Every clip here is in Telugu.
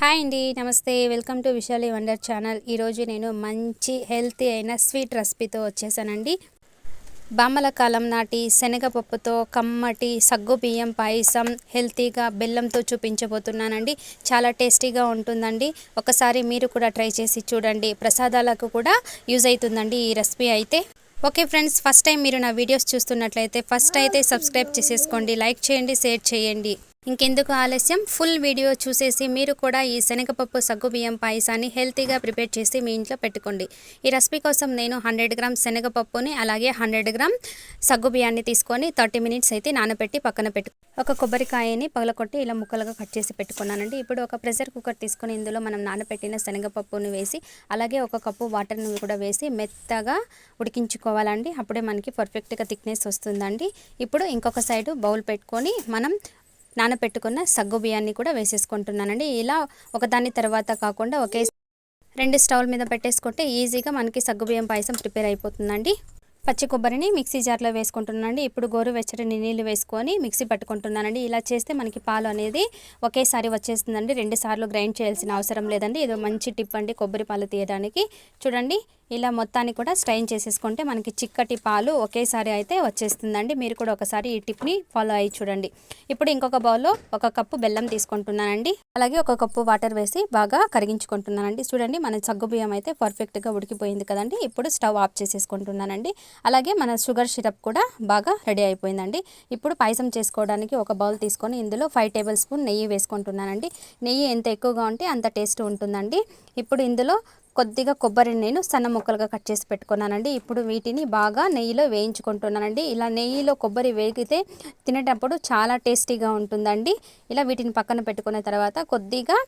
హాయ్ అండి నమస్తే. Welcome to Vishali wonder channel. ఈరోజు నేను మంచి హెల్తీ అయిన స్వీట్ రెసిపీతో వచ్చేసానండి. బామ్మల కాలం నాటి శనగపప్పుతో కమ్మటి సగ్గు బియ్యం పాయసం హెల్తీగా బెల్లంతో చూపించబోతున్నానండి. చాలా టేస్టీగా ఉంటుందండి. ఒకసారి మీరు కూడా ట్రై చేసి చూడండి. ప్రసాదాలకు కూడా యూజ్ అవుతుందండి ఈ రెసిపీ అయితే. ఓకే ఫ్రెండ్స్ ఫస్ట్ టైం మీరు నా వీడియోస్ చూస్తున్నట్లయితే ఫస్ట్ అయితే సబ్స్క్రైబ్ చేసేసుకోండి. లైక్ చేయండి షేర్ చేయండి. ఇంకెందుకు ఆలస్యం? ఫుల్ వీడియో చూసేసి మీరు కూడా ఈ శనగపప్పు సగ్గుబియ్యం పాయసాన్ని హెల్తీగా ప్రిపేర్ చేసి మీ ఇంట్లో పెట్టుకోండి. ఈ రెసిపీ కోసం నేను హండ్రెడ్ గ్రామ్ శనగపప్పుని అలాగే హండ్రెడ్ గ్రామ్ సగ్గు బియ్యాన్ని తీసుకొని థర్టీ మినిట్స్ అయితే నానబెట్టి పక్కన పెట్టు ఒక కొబ్బరికాయని పగలకొట్టి ఇలా ముక్కలుగా కట్ చేసి పెట్టుకున్నానండి. ఇప్పుడు ఒక ప్రెషర్ కుక్కర్ తీసుకొని ఇందులో మనం నానబెట్టిన శనగపప్పుని వేసి అలాగే ఒక కప్పు వాటర్ని కూడా వేసి మెత్తగా ఉడికించుకోవాలండి. అప్పుడే మనకి పర్ఫెక్ట్గా థిక్నెస్ వస్తుందండి. ఇప్పుడు ఇంకొక సైడ్ బౌల్ పెట్టుకొని మనం నానపెట్టుకున్న సగ్గు బియ్యాన్ని కూడా వేసేసుకుంటున్నానండి. ఇలా ఒకదాని తర్వాత కాకుండా ఒకే రెండు స్టవ్ మీద పెట్టేసుకుంటే ఈజీగా మనకి సగ్గుబియ్యం పాయసం ప్రిపేర్ అయిపోతుందండి. పచ్చి కొబ్బరిని మిక్సీ జార్లో వేసుకుంటున్నానండి. ఇప్పుడు గోరువెచ్చటి నీళ్ళు వేసుకొని మిక్సీ పట్టుకుంటున్నానండి. ఇలా చేస్తే మనకి పాలు అనేది ఒకేసారి వచ్చేస్తుందండి. రెండు సార్లు గ్రైండ్ చేయాల్సిన అవసరం లేదండి. ఇది మంచి టిప్ అండి కొబ్బరి పాలు తీయడానికి. చూడండి ఇలా మొత్తాన్ని కూడా స్ట్రైన్ చేసేసుకుంటే మనకి చిక్కటి పాలు ఒకేసారి అయితే వచ్చేస్తుందండి. మీరు కూడా ఒకసారి ఈ టిప్ని ఫాలో అయ్యి చూడండి. ఇప్పుడు ఇంకొక బౌల్లో ఒక కప్పు బెల్లం తీసుకుంటున్నానండి. అలాగే ఒక కప్పు వాటర్ వేసి బాగా కరిగించుకుంటున్నానండి. చూడండి మన సగ్గుబియ్యం అయితే పర్ఫెక్ట్గా ఉడికిపోయింది కదండి. ఇప్పుడు స్టవ్ ఆఫ్ చేసేసుకుంటున్నానండి. అలాగే మన షుగర్ సిరప్ కూడా బాగా రెడీ అయిపోయిందండి. ఇప్పుడు పాయసం చేసుకోవడానికి ఒక బౌల్ తీసుకొని ఇందులో ఫైవ్ టేబుల్ స్పూన్ నెయ్యి వేసుకుంటున్నానండి. నెయ్యి ఎంత ఎక్కువగా ఉంటే అంత టేస్ట్ ఉంటుందండి. ఇప్పుడు ఇందులో కొద్దిగా కొబ్బరి నేను సన్న ముక్కలుగా కట్ చేసి పెట్టుకున్నానండి. ఇప్పుడు వీటిని బాగా నెయ్యిలో వేయించుకుంటున్నానండి. ఇలా నెయ్యిలో కొబ్బరి వేగితే తినేటప్పుడు చాలా టేస్టీగా ఉంటుందండి. ఇలా వీటిని పక్కన పెట్టుకున్న తర్వాత కొద్దిగా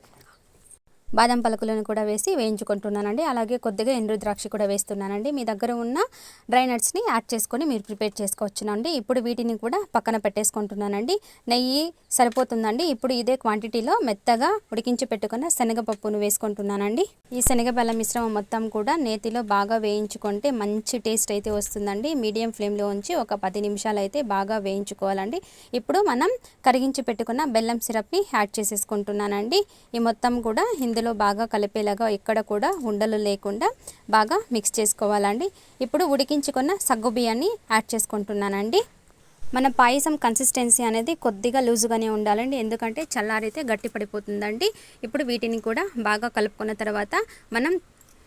బాదం పలుకులను కూడా వేసి వేయించుకుంటున్నానండి. అలాగే కొద్దిగా ఎండు ద్రాక్ష కూడా వేస్తున్నానండి. మీ దగ్గర ఉన్న డ్రై నట్స్ని యాడ్ చేసుకొని మీరు ప్రిపేర్ చేసుకోవచ్చునండి. ఇప్పుడు వీటిని కూడా పక్కన పెట్టేసుకుంటున్నానండి. నెయ్యి సరిపోతుందండి. ఇప్పుడు ఇదే క్వాంటిటీలో మెత్తగా ఉడికించి పెట్టుకున్న శనగపప్పును వేసుకుంటున్నానండి. ఈ శనగ మిశ్రమం మొత్తం కూడా నేతిలో బాగా వేయించుకుంటే మంచి టేస్ట్ అయితే వస్తుందండి. మీడియం ఫ్లేమ్లో ఉంచి ఒక పది నిమిషాలు అయితే బాగా వేయించుకోవాలండి. ఇప్పుడు మనం కరిగించి పెట్టుకున్న బెల్లం సిరప్ని యాడ్ చేసేసుకుంటున్నానండి. ఈ మొత్తం కూడా ఇందులో మధ్యలో బాగా కలిపేలాగా ఎక్కడ కూడా ఉండలు లేకుండా బాగా మిక్స్ చేసుకోవాలండి. ఇప్పుడు ఉడికించుకున్న సగ్గు బియ్యాన్ని యాడ్ చేసుకుంటున్నానండి. మన పాయసం కన్సిస్టెన్సీ అనేది కొద్దిగా లూజుగానే ఉండాలండి. ఎందుకంటే చల్లారైతే గట్టి పడిపోతుందండి ఇప్పుడు వీటిని కూడా బాగా కలుపుకున్న తర్వాత మనం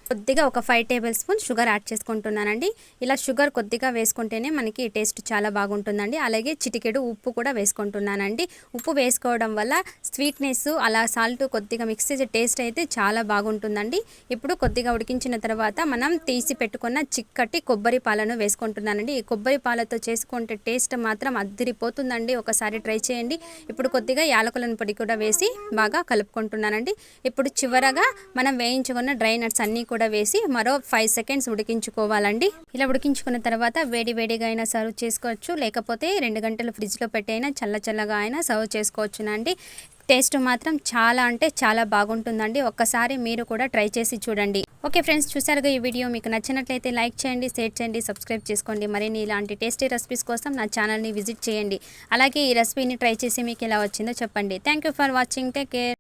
కొద్దిగా ఒక five table spoon sugar add చేసుకుంటున్నానండి. ఇలా షుగర్ కొద్దిగా వేసుకుంటేనే మనకి టేస్ట్ చాలా బాగుంటుందండి. అలాగే చిటికెడు ఉప్పు కూడా వేసుకుంటున్నానండి. ఉప్పు వేసుకోవడం వల్ల స్వీట్నెస్ అలా సాల్ట్ కొద్దిగా మిక్స్ చేసే టేస్ట్ అయితే చాలా బాగుంటుందండి. ఇప్పుడు కొద్దిగా ఉడికించిన తర్వాత మనం తీసి పెట్టుకున్న చిక్కటి కొబ్బరి పాలను వేసుకుంటున్నానండి. ఈ కొబ్బరి పాలతో చేసుకుంటే టేస్ట్ మాత్రం అద్దరిపోతుందండి ఒకసారి ట్రై చేయండి. ఇప్పుడు కొద్దిగా యాలకులను పొడి కూడా వేసి బాగా కలుపుకుంటున్నానండి. ఇప్పుడు చివరగా మనం వేయించుకున్న డ్రై నట్స్ అన్నీ కూడా కూడా వేసి మరో ఫైవ్ సెకండ్స్ ఉడికించుకోవాలండి. ఇలా ఉడికించుకున్న తర్వాత వేడి వేడిగా అయినా సర్వ్ చేసుకోవచ్చు. లేకపోతే రెండు గంటలు ఫ్రిడ్జ్లో పెట్టి అయినా చల్ల చల్లగా అయినా సర్వ్ చేసుకోవచ్చునండి. టేస్ట్ మాత్రం చాలా అంటే చాలా బాగుంటుందండి. ఒక్కసారి మీరు కూడా ట్రై చేసి చూడండి. ఓకే ఫ్రెండ్స్ చూసారుగా ఈ వీడియో. మీకు నచ్చినట్లయితే లైక్ చేయండి షేర్ చేయండి సబ్స్క్రైబ్ చేసుకోండి. మరిన్ని ఇలాంటి టేస్టీ రెసిపీస్ కోసం నా ఛానల్ని విజిట్ చేయండి. అలాగే ఈ రెసిపీని ట్రై చేసి మీకు ఎలా వచ్చిందో చెప్పండి. Thank for watching take care